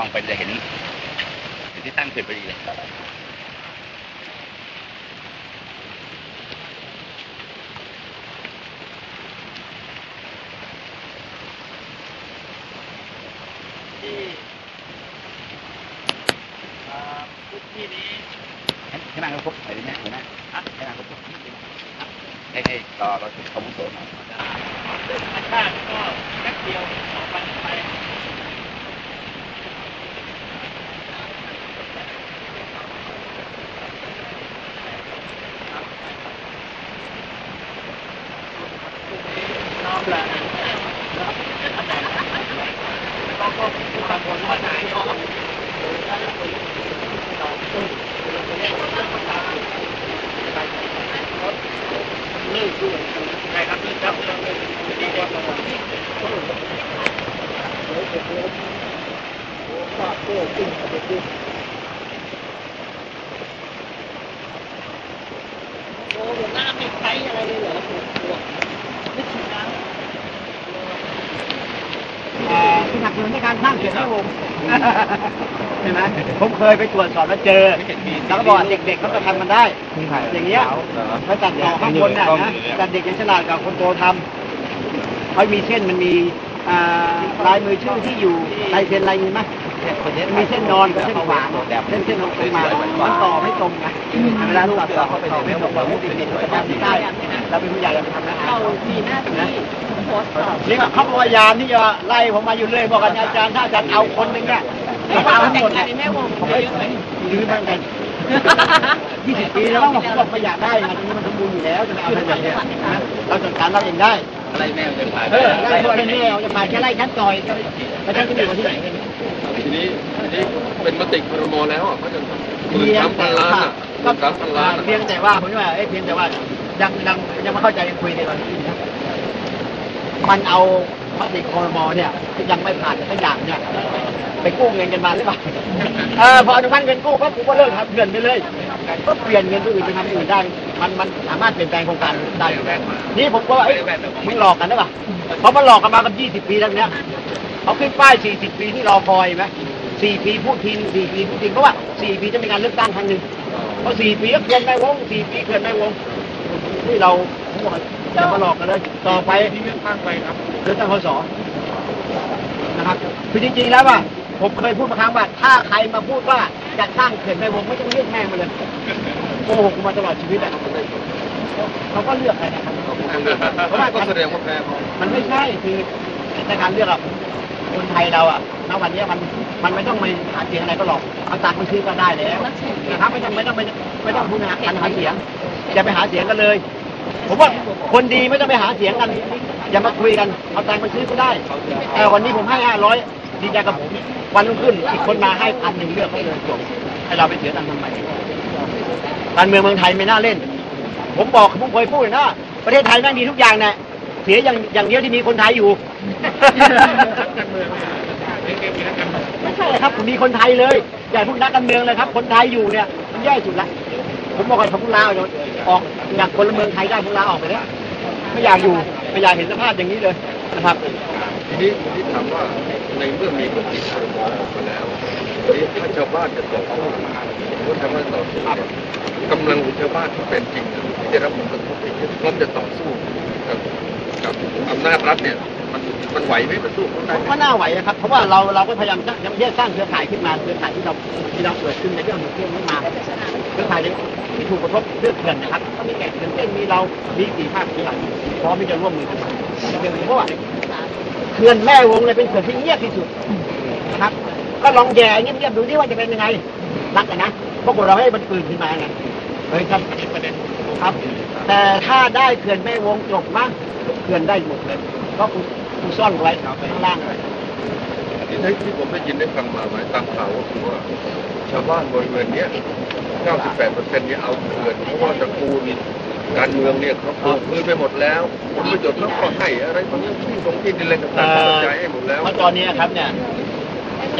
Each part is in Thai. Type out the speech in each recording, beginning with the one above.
มองไปจะเห็นเห็นที่ตั้งเขื่อนพอดีเลยที่อ่าพื้นที่นี้ให้นั่งครบไปเลยไหมหัวหน้าให้นั่งครบให้ให้รอเราถึงคอมมุโสหน่อยโดยธรรมชาติก็แป๊บเดียวสองวันไปน้องละเราก็มีความกังวลว่าไห นเนับสนุนในการสร้างเขื่อนแม่วงใช่ไหมผมเคยไปตรวจสอบแล้วเจอแล้วก็บอกว่าเด็กๆเขาจะทำมันได้ อย่างเงี้ยเขาตัดต่อข้างบนน่ะนะแต่เด็กยังฉลาดกว่าคนโตทำเขามีเส้นมันมีอ่าลายมือชื่อที่อยู่ลายเส้นลายมือไหมมีเส้นนอนกับเส้นขวางเส้นเส้นลงมามันต่อไม่ตรงนะเวลาตัดต่อเข้าไปในเว็บบอกว่าเด็กๆเขาจะทำได้เราเป็นผู้ใหญ่เราไปทำนะเรามีหน้าที่ โพสต์ตอบนี่ก็เขาพยายามที่จะไล่ผมมาอยู่เลยบอกกันอาจารย์ถ้าอาจารย์เอาคนหนึ่งเนี่ยไม่เอาเอาทั้งแต่หมงดงานเนี่ยในแม่วงผมไม่ยื้อมันกันยี่สิบปีแล้วผมบอกไม่อยากได้ไงตรงนี้มันสมบูรณ์อยู่แล้วจะไปเอาอะไรแบบเนี้ยนะเราจัดการเราเองได้อะไรแม่จะผ่านเออไล่พวกนี้เราจะผ่านแค่ไล่ชั้นต่อยแล้วชั้นจะอยู่ที่ไหนกันทีนี้ทีนี้เป็นมติครมแล้วอะเขาจะหมื่นเพียสางมพัแต่นล้านว่าอะหมื่นสามพันล้านอะเพียงแต่ว่าผมว่าเอ้เพียงแต่ว่ายังยังยังไม่เข้าใจยังคุยกัน มันเอามติคอรมอเนี่ยที่ยังไม่ผ่านสักอย่างเนี่ยไปกู้เงินกันมาหรือเปล่าเออพออนุมัติเงินกู้ก็กูก็เลิกทำเงินไปเลย ก็เปลี่ยนเงินตัวอื่นไปทำอื่นได้ มันมันสามารถเปลี่ยนแปลงโครงการได้อยู่นี่ผมก็ว่าเอ้ยมึงหลอกกันได้ป่ะเพราะมันหลอกกันมากันยี่สิบปีแล้วเนี้ยเขาขึ้นป้ายสี่สิบปีที่รอคอยไหมสี่ปีพูดทีสี่ปีพูดทีเพราะว่าสี่ปีจะมีการเลือกตั้งครั้งหนึ่งเพราะสี่ปีก็เกินไม่วงสี่ปีเกินไม่วงที่เราผมบอก จะมาหลอกกันเลยต่อไปที่เลือกตั้งไปครับเลือกตั้งพศนะครับคือจริงๆแล้วว่าผมเคยพูดมาครั้งว่าถ้าใครมาพูดว่าจะสร้างเขื่อนแม่วงไม่ต้องเลือกแม่งมาเลยโกหกมาตลอดชีวิตอะเขาก็เลือกอะไรนะครับเพราะว่าก็แสดงว่าแพ้เขามันไม่ใช่คือในการเลือกอะคนไทยเราอะณวันนี้มันมันไม่ต้องไปหาเสียงอะไรก็หรอกเอาตังค์มาซื้อก็ได้แล้วนะครับไม่ต้องไม่ต้องไม่ไม่ต้องพูดหาการหาเสียงอย่าไปหาเสียงกันเลย ผมว่าคนดีไม่ต้องไปหาเสียงกัน อย่ามาคุยกันเอาตังค์มาซื้อก็ได้แต่วันนี้ผมให้ห้าร้อยดีใจกับผมวันรุ่งขึ้นอีกคนมาให้พันหนึ่งเลือกเขาเลยจบให้เราไปเสียตังค์ทำไมการเมืองเมืองไทยไม่น่าเล่น ผมบอกผมเคยพูดนะประเทศไทยแม่งดีทุกอย่างนะเสียอย่างอย่างเดียวที่มีคนไทยอยู่ไม่ใช่ครับผมมีคนไทยเลยอย่าพวกนักการเมืองเลยครับ คนไทยอยู่เนี่ยมันแย่สุดละผมบอกให้ผมลาออก ออกอยากคนละเมืองไทยได้ผมลาออกไปแล้วไม่อยากอยู่ไม่อยากเห็นสภาพอย่างนี้เลยนะครับทีนี้ทีนี้ถามว่าในเมื่อมีมติครมกมาแล้วทีนี้ถ้าชาวบ้านจะต่อสู้ว่าชาวบ้านต่อสู้กำลังของชาวบ้านที่เป็นจริงนะที่ได้รับผลกระทบเนี่พร้อมจะต่อสู้กับกับอำนาจรัฐเนี่ย มันไหวไหมมันสู้ได้ผมไหมว่าน่าไหวนะครับ เพราะว่าเราเราก็พยายามสร้างแยกสร้างเครือข่ายขึ้นมาเครือข่ายที่เราที่เราเกิดขึ้นในเรื่องของเครื่องนี้มาเครือข่ายที่ถูกกระทบเรื่องเขื่อนนะครับก็มีแก่เขื่อนเส้นมีเรา มีสี่ภาคส่วนพร้อมที่จะร่วมมือกันเพราะว่าเขื่อนแม่วงเลยเป็นเขื่อนที่เงียบที่สุดนะครับ ก็ลองแย่เงียบๆดูที่ว่าจะเป็นยังไงรักกันนะปรากเราให้มันปืนขึ้นมาไงเฮ้ยครับประเด็นครับ แต่ถ้าได้เขื่อนแม่วงจบมั้งเขื่อนได้หมดเลยก็คุณคุณ ซ่อนไว้ข้างล่างเลยที่ที่ผมได้ยินได้ฟังมาไหมตามข่าวก็คือว่าชาวบ้านบริเวณเนี้ย 98เปอร์เซ็นต์เนี่ยเอาเขื่อนเพราะว่าตระกูลการเมืองเนี่ยเขาปลูกพืชไปหมดแล้วผลประโยชน์แล้วก็ให้อะไรตรงนี้ที่ตรงที่ดินอะไรต่างๆกระจายให้หมดแล้วเพราะตอนนี้ครับเนี่ย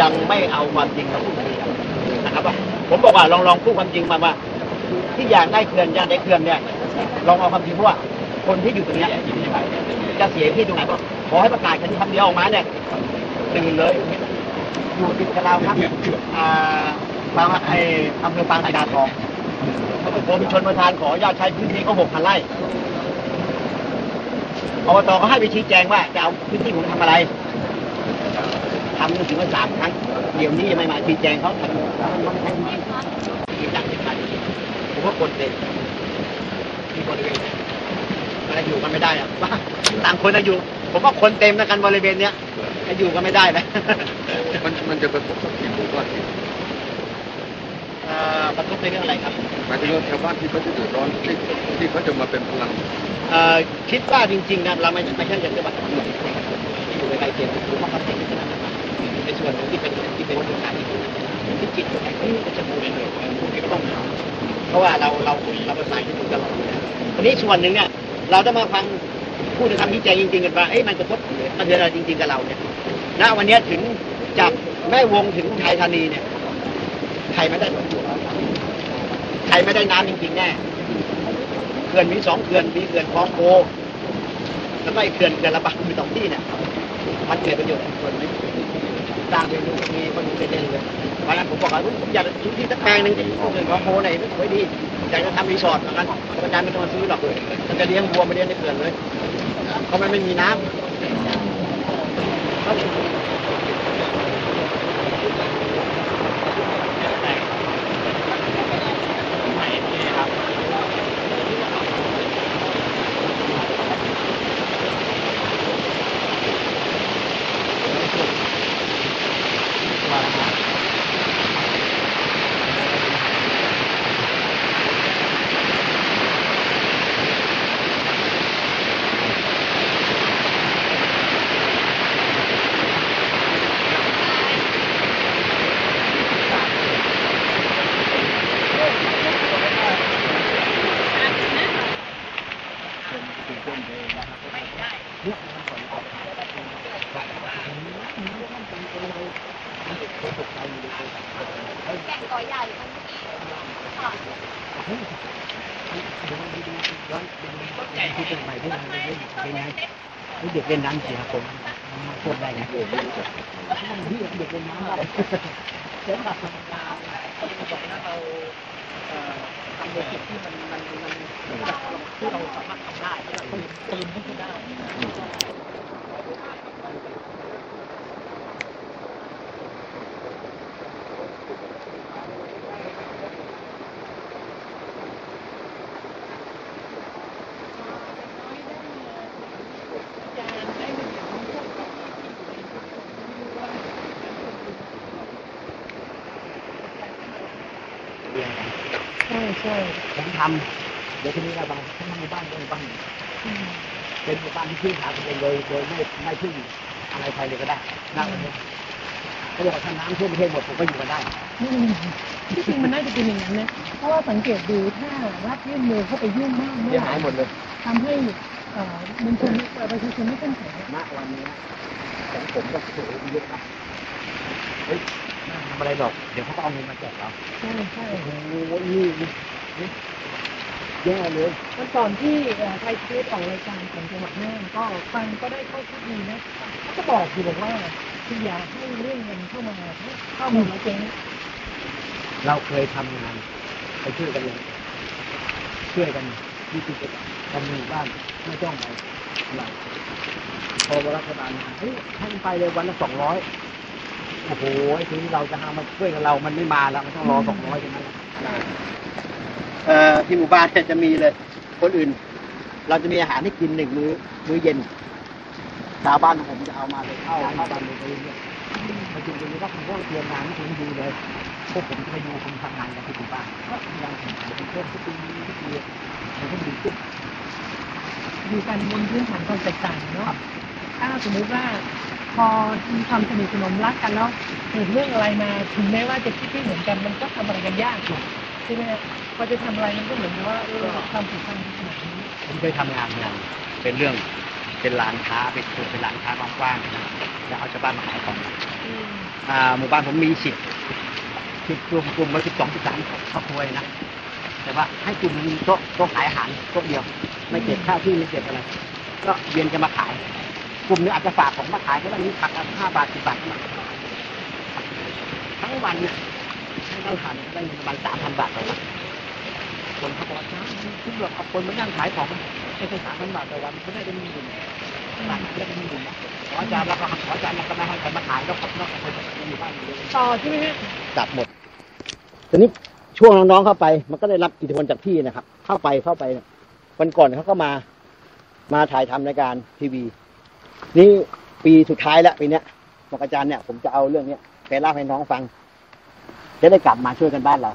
ยังไม่เอาความจริงมาพูดคุยกันนะครับว่าผมบอกว่าลองลองพูดความจริงมาว่า ที่อยากได้เขื่อนอยากได้เขื่อนเนี่ยลองเอาความจริงเพราะว่าคนที่อยู่ตรงเนี้ยจะเสียที่ตรงไหนก็ ขอให้ประกาศกันคำเดียวออกมาเนี่ยตื่นเลยอยู่ติดกับเราครับอ่าบางไออำเภอบางสีดาทองกรมชนประทานขออนุญาตใช้พื้นที่เขาหกพันไร่อบตก็ให้ไปชี้แจงว่าจะเอาพื้นที่ผมทำอะไรทำถึงมาสามครั้งเดี๋ยวนี้ยังไม่มาชี้แจงเขาทำมันไม่ใช่พื้นที่ที่จังเป็นการผมว่าคนเด็กที่บริเวณเนี้อะไรอยู่กันไม่ได้อะต่างคนต่างอยู่ ผมว่าคนเต็มนะกันบริเวณเนี้ยจะอยู่กันไม่ได้นะ มันมันจะกระทบกับที่หมู่บ้านที่เอ่อกระทบในเรื่องอะไรครับ หมายถึงว่าชาวบ้านที่เขาจะเดือดร้อนที่ที่เขาจะมาเป็นพลังเอ่อคิดว่าจริงๆนะเราไม่ไม่ใช่จะเรียกว่าทั้งหมดที่อยู่ในใกล้เคียงหรือว่าเขาเป็นขนาดนั้นในส่วนหนึ่งที่เป็นที่เป็นโครงการที่ที่จิตที่จะบูรณาพวกนี้ก็ต้องทำเพราะว่าเราเราเราประสานกันอยู่ตลอดอยู่แล้วทีนี้ส่วนหนึ่งเนี่ยเราต้องมาฟัง ผู้ที่ทำวิจัยจริงๆกันว่าเอ้ยมันกระทบมันเป็นอะไรจริง ๆกับเราเนี่ยณวันนี้ถึงจากแม่วงถึงไทยธานีเนี่ยใครไม่ได้ประโยชน์ใครไม่ได้น้ำจริง ๆ แน่เขื่อนมีสองเขื่อนมีเขื่อนคลองโพแล้วก็ไอ้เขื่อนเขื่อนระบายมีสองที่เนี่ยมันเกิดประโยชน์กับคนไหมสร้างเป็นมีคนดูเด่นเลยวันนั้นผมบอกว่าผมอยากจะซื้อที่ตะแปลงหนึ่งที่เขื่อนคลองโพไหนไม่สวยดีอยากจะทำรีสอร์ทเหมือนกันอาจารย์ไม่ต้องมาซื้อหรอกมันจะเลี้ยงวัวมาเลี้ยงในเขื่อนเลย เพราะมันไม่มีน้ำที่ เป็นใหม่ที่มันเป็นเป็นไงเด็กเล่นน้ำเสียผมโคตรได้ไงเด็กเล่นน้ำได้เช่นแบบธรรมดา ในสิ่งที่มันมันมันที่เราสามารถทำได้ที่เราต้องเติมให้นได้ ใช่ผมทำเดี๋ยวทีนี้ราบางทั้งหมู่บ้านก็หมู่บ้านเป็นหมู่บ้านที่พึ่งพาตัวเองโดยโดยไม่ไม่พึ่งอะไรใครเลยก็ได้นะวันนี้เขาบอกว่าถ้าน้ำท่วมประเทศหมดผมก็อยู่กันได้ที่จริงมันน่าจะเป็นอย่างนั้นนะเพราะว่าสังเกตดูถ้ารัฐยื่นมือเข้าไปยุ่งมากเมื่อยไหายหมร่ดเลยทำให้มวลชนประชาชนไม่เข้มแข็งอะณวันนี้ของผมก็ถือเยอะนะ เฮ้ยไม่ทำอะไรหรอก เดี๋ยวเขาก็เอาเงินมาแจกเราใช่ใช่โอ้โหนี่นี่นี่แย่เลยวันก่อนที่เอ่อไทยทีวีออกรายการของจังหวัดน่านก็ฟังก็ได้ข้อคิดดีนะเขาก็บอกอยู่บอกว่าคืออย่าให้เรื่องเงินเข้ามาเข้ามาแล้วเจ๊งเราเคยทำงาน ไปช่วยกันเลยช่วยกันที่ติดกันหมู่บ้านไม่ต้องไปเราพอรัฐบาลมาเฮ้ยให้มันไปเลยวันละสองร้อย โอ้โหทีนี้เราจะหามาช่วยกับเรา มันไม่มาแล้วมันต้องรอสองร้อยใช่ไหมเอ่อที่หมู่บ้านเนี่ยจะมีเลย คนอื่น เราจะมีอาหารให้กินหนึ่งมื้อมื้อเย็นชาวบ้านของผมจะเอามาเลยเข้าเข้าบ้านเลยไปเรื่อยๆมาจุดนี้ว่าผมก็เตรียมงานให้ผมดูเลยพวกผมจะไปดูคนทำงานกันที่หมู่บ้านก็พยายามแข่งขันเป็นเพิ่มทุกปีทุกปีมันก็ดีขึ้นดูกันบนพื้นฐานความแตกต่างเนาะถ้าสมมุติว่าพ อมีความสนิทสนมรักกันแล้วเกิดเรื่องอะไรมาถึงแม้ว่าจะคิดไม่เหมือนกันมันก็ทำอะไรกันยากอยู่ใช่ไหมฮะพอจะทำอะไรมันก็เหมือนกับว่าเออความผูกพันขนาดนี้ผมเคยทำงานงานเป็นเรื่องเป็นร้านค้าเป็นเป็นร้านค้ากว้างๆนะครับแล้วเอาชาวบ้านมาขายของอ่าหมู่บ้านผมมีสิบสิบกลุ่มกลุ่มมาสิบสองสิบสามครอบครัวเลยนะแต่ว่าให้กลุ่มมีโต๊ะโต๊ะขายอาหารโต๊ะเดียว ไม่เก็บค่าที่ไม่เก็บอะไร ก็เย็นจะมาขาย กลุ่มนึงอาจจะฝากของมาขายก็ได้นี้ผักห้าบาทสิบบาทมาทั้งวันเนี่ยให้เราทานได้ประมาณสามพันบาทต่อวันคนเขาบอกว่าน้ำทุกแบบเอาคนมานั่งขายของไม่ใช่สามพันบาทต่อวันเขาได้เป็นหมื่นบาทได้เป็นหมื่นนะขออาจารย์แล้วก็ขออาจารย์แล้วก็ไม่ให้ใครมาขายแล้วครับนอกจากคนที่อยู่บ้านอยู่เลยต่อใช่ไหมฮะจับหมดทีนี้ช่วงน้องๆเข้าไป มันก็ได้รับอิทธิพลจากพี่นะครับ เข้าไปเข้าไปเนี่ยวันก่อนเขาก็มามาถ่ายทำรายการทีวี นี่ปีสุดท้ายแล้วปีเนี้ยบอกอาจารย์เนี่ยผมจะเอาเรื่องเนี้ยไปเล่าให้น้องฟังจะได้กลับมาช่วยกันบ้านเรา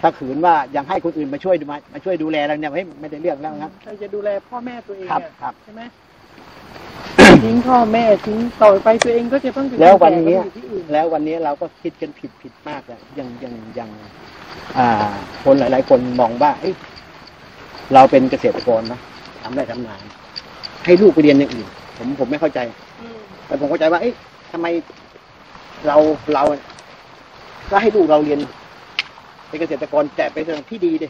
ถ้าขืนว่ายังให้คนอื่นมาช่วยดูมามาช่วยดูแลเราเนี่ยเฮ้ยไม่ได้เรื่องแล้วครับใครจะดูแลพ่อแม่ตัวเองครับอะครับใช่ไหมทิ้งพ่อแม่ทิ้งต่อไปตัวเองก็จะต้องเป็นแล้ววันนี้ก่ก็อยู่ที่อื่นแล้ววันนี้เราก็คิดกันผิดผิดมากเลยยังยังยังอ่า คนหลาย ๆ คนมองว่าเอ้ยเราเป็นเกษตรกรนะทำได้ทำงาน ให้ลูกไปเรียนอย่างอื่น ผมผมไม่เข้าใจแต่ผมเข้าใจว่า เอ้ยทำไมเราเราก็ให้ลูกเราเรียนเป็นเกษตรกรแต่เป็นเรื่องที่ดีดิ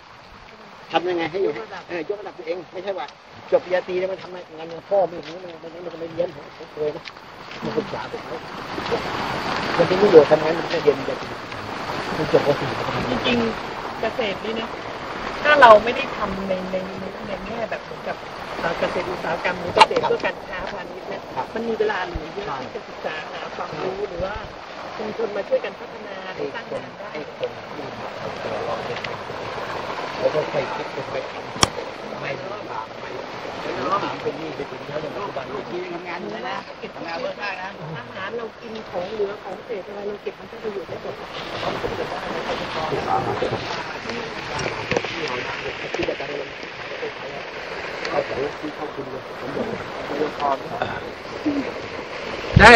ทำยังไงให้อยู่เออยกระดับตัวเอง ไม่ใช่ว่าจบปริญญาตรีแล้วมันทำงานงานพ่อไม่รู้มันมันมันไม่เรียนผมผมเคยนะมันศึกษาไปเขามันเป็นประโยชน์ทำไมมันไม่เรียนปริญญาตรีมันจบปสี่จริงๆเกษตรนี่นะ ถ้าเราไม่ได้ทำในในในในแง่แบบเหมือนกับเอ่อเกษตรอุตสาหกรรมหรือเกษตรเพื่อการค้าพาณิชย์เนี่ยมันมีเวลาเหลือเยอะที่จะศึกษาหาความรู้หรือว่าชุมชนมาช่วยกันพัฒนาหรือสร้างงานได้ให้คนที่มาเอาตัวเราเนี่ยแล้วก็ไปคิดไปทำไม่รู้บาปไม่ แล้วถารเป็นนี่เปถึงเท่าไหร่ปัจจุบันลูกทีทำงานอยู่นะทำงานเวิร์กมากนะอาหารเรากินของเหลือของเศษอะไรเราเก็บมันใช้ประโยชน์ได้หมดได้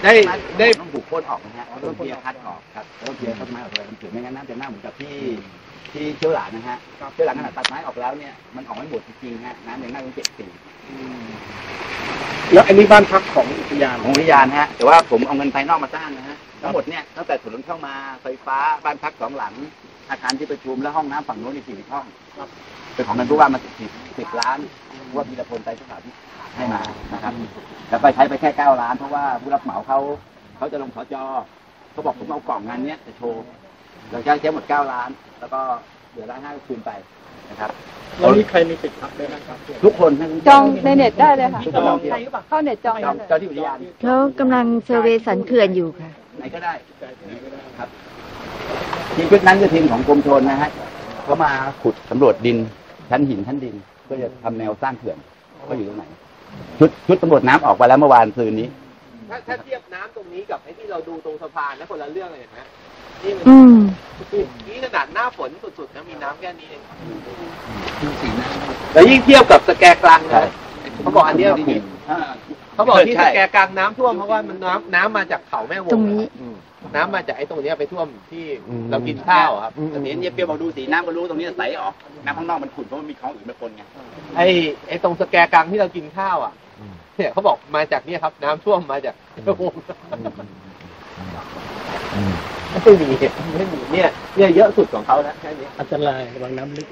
เอาของที่เข้าคุณเลยผมบอกเรื่องพอได้ได้ได้ต้องบุกโค่นออกนะฮะต้องเพียร์คัดออกครับต้องเพียร์ต้นไม้ออกเลยมันถือไม่งั้นน้ำจะหน้าเหมือนกับที่ที่เชี่ยวหลานนะฮะเชี่ยวหลานขนาดตัดไม้ออกแล้วเนี่ยมันออกไม่หมดจริงๆฮะน้ำยังหน้าต้องเจ็ดปีแล้วอันนี้บ้านพักของอุทยานของวิทยานฮะแต่ว่าผมเอาเงินภายนอกมาสร้างนะฮะ ทั้งหมดเนี่ยตั้งแต่ถนนเข้ามาไฟฟ้าบ้านพักสองหลัง อาคารที่ประชุมและห้องน้ำฝั่งโน้นอีกสี่ห้องเป็นของเงินผู้ว่ามาสิบสิบล้านผู้ว่าพีรพลไตรสถานที่ให้มานะครับ แล้วก็ใช้ไปแค่เก้าล้านเพราะว่าผู้รับเหมาเขาเขาจะลงสจเขาบอกผมเอากล่องงานเนี้ยจะโชว์เราจะใช้หมดเก้าล้าน แล้วก็เหลือล้านห้าก็คืนไปนะครับแล้วนี่ใครมีสิทธิ์พักด้วยนะครับทุกคนทั้จองในเน็ตได้เลยค่ะทุกคนลองเที่ยวเข้าเน็ตจองจได้องเลยเจ้าที่อุทยานเขากำลังเซอร์เวย์สันเขื่อนอยู่ค่ะ ไหนก็ได้ครับทีมชุดนั้นคือทีมของกรมชนนะฮะเขามาขุดสำรวจดินชั้นหินชั้นดินเพื่อจะทำแนวสร้างเขื่อนว่าอยู่ตรงไหน ชุดชุดตำรวจน้ำออกไปแล้วเมื่อวานคืนนี้ ถ้าถ้าเทียบน้ำตรงนี้กับไอ้ที่เราดูตรงสะพานนะคนละเรื่องเลยนะนี่มันอืมนี่ขนาดหน้าฝนสุดๆนะมีน้ำแค่นี้เองแล้วยิ่งเทียบกับสแกกลางนะเขาบอกอันเนี้ย เขาบอกที่สแกกลางน้ำท่วมเพราะว่ามันน้ำน้ำมาจากเขาแม่วงตรงนี้น้ำมาจากไอ้ตรงเนี้ยไปท่วมที่เรากินข้าวอะครับอันนี้เนี่ยเปรี้ยวบอกดูสีน้ำก็รู้ตรงนี้ใสออกน้ำข้างนอกมันขุ่นเพราะมันมีของอื่นมาปนไงไอ้ไอ้ตรงสแกกลางที่เรากินข้าวอะเนี่ยเขาบอกมาจากเนี่ยครับ น้ำท่วมมาจากแม่วง ไม่มีไม่มีเนี่ยเนี่ยเยอะสุดของเขานะแค่นี้ อันตรายระวังน้ำลึก